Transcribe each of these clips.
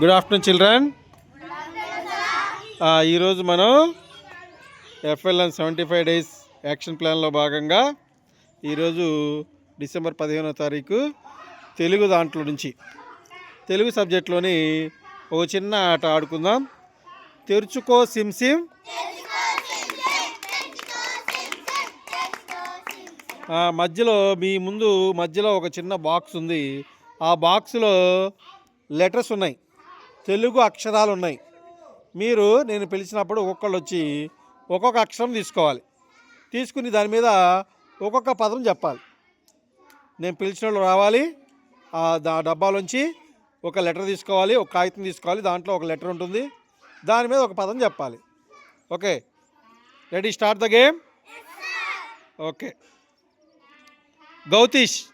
Good afternoon children ఈరోజు మనం FLN seventy five days action ప్లాన్లో భాగంగా ఈరోజు డిసెంబర్ పదిహేనో తారీఖు తెలుగు దాంట్లో నుంచి తెలుగు సబ్జెక్ట్లోని ఒక చిన్న ఆట ఆడుకుందాం. తెరుచుకో సిమ్ సిమ్. మధ్యలో మీ ముందు మధ్యలో ఒక చిన్న బాక్స్ ఉంది. ఆ బాక్స్లో లెటర్స్ ఉన్నాయి. తెలుగు అక్షరాలు ఉన్నాయి. మీరు నేను పిలిచినప్పుడు ఒక్కొక్కళ్ళు వచ్చి ఒక్కొక్క అక్షరం తీసుకోవాలి. తీసుకుని దాని మీద ఒక్కొక్క పదం చెప్పాలి. నేను పిలిచిన వాళ్ళు రావాలి. ఆ దా డబ్బాలోంచి ఒక లెటర్ తీసుకోవాలి ఒక కాగితం తీసుకోవాలి దాంట్లో ఒక లెటర్ ఉంటుంది. దాని మీద ఒక పదం చెప్పాలి. Okay. Ready start the game? Okay. Gautish.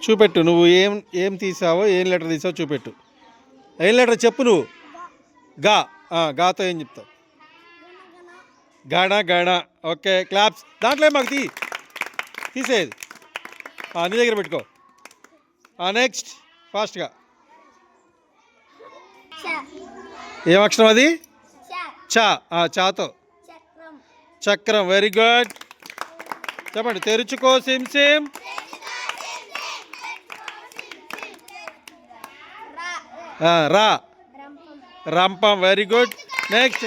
చూపెట్టు నువ్వు ఏం ఏం తీసావో ఏం లెటర్ తీసావో చూపెట్టు. ఏం లెటర్ చెప్పు నువ్వు? గా. ఆ, గాతో ఏం చెప్తావు? గణ గణ ఓకే క్లాప్స్. దాంట్లో మాకు తీ? తీసేది నీ దగ్గర పెట్టుకో. నెక్స్ట్. ఫాస్ట్గా. ఏం అక్షరం అది? చా. ఆ, చాతో. చక్రం. చక్రం. Very good. చెప్పండి. తెరుచుకో సిమ్ సిమ్. రా. రంపం వెరీ గుడ్ నెక్స్ట్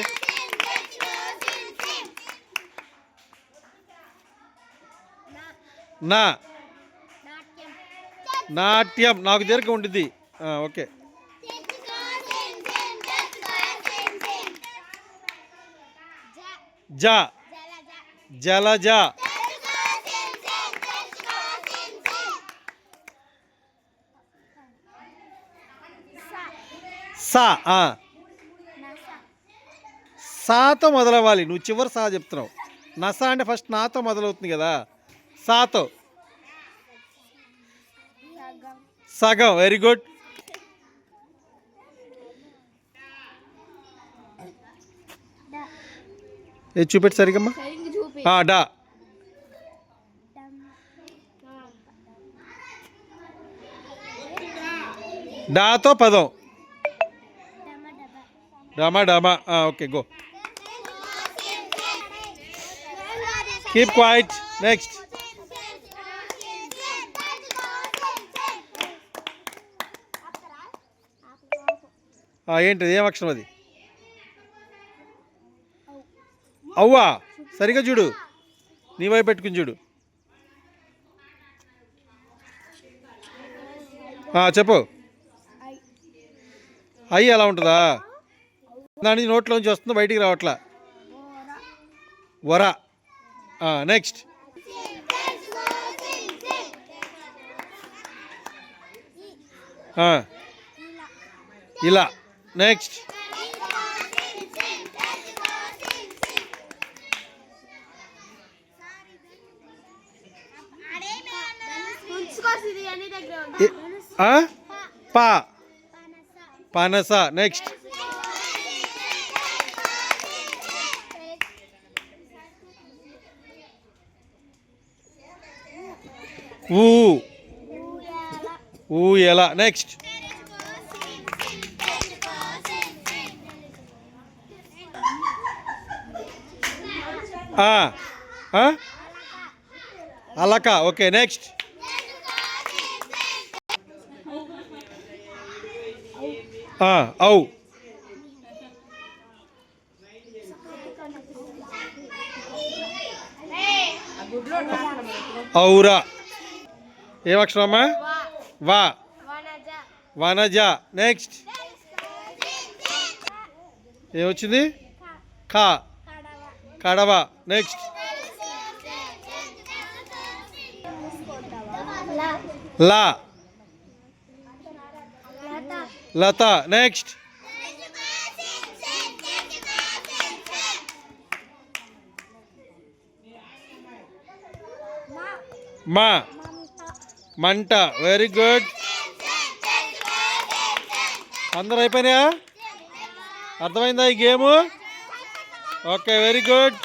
నా. నాట్యం. నాకు దీర్ఘ ఉండిద్ది. ఓకే. జ. జలజ. సా. సాతో మొదలవ్వాలి. నువ్వు చివరి సా చెప్తున్నావు. నస అంటే ఫస్ట్ నాతో మొదలవుతుంది కదా. సాతో. సగం. వెరీ గుడ్ ఏ చూపెట్టు సరిగమ్మా. డా. డాతో పదం. డమా డమా okay go keep quiet next ఏంటిది? ఏం అక్షరం అది? అవ్వా. సరిగా చూడు. నీ వైపు పెట్టుకుని చూడు. చెప్పు. అయ్యి ఎలా ఉంటుందా? దాని నోట్లోంచి వస్తుంది బయటికి రావట్లా. వర. నెక్స్ట్ ఇలా. నెక్స్ట్ పా. పనస. నెక్స్ట్ ఊ. ఊ ఎలా? నెక్స్ట్ అలక. ఓకే నెక్స్ట్ ఔ. ఔరా. ఏం అక్షరం అమ్మా? వా. వనజ. నెక్స్ట్ ఏమొచ్చింది ఖా కడవ. నెక్స్ట్ ల. లత. నెక్స్ట్ మా. మంట. వెరీ గుడ్ అందరు అయిపోయినాయా? అర్థమైందా ఈ గేము? Okay very good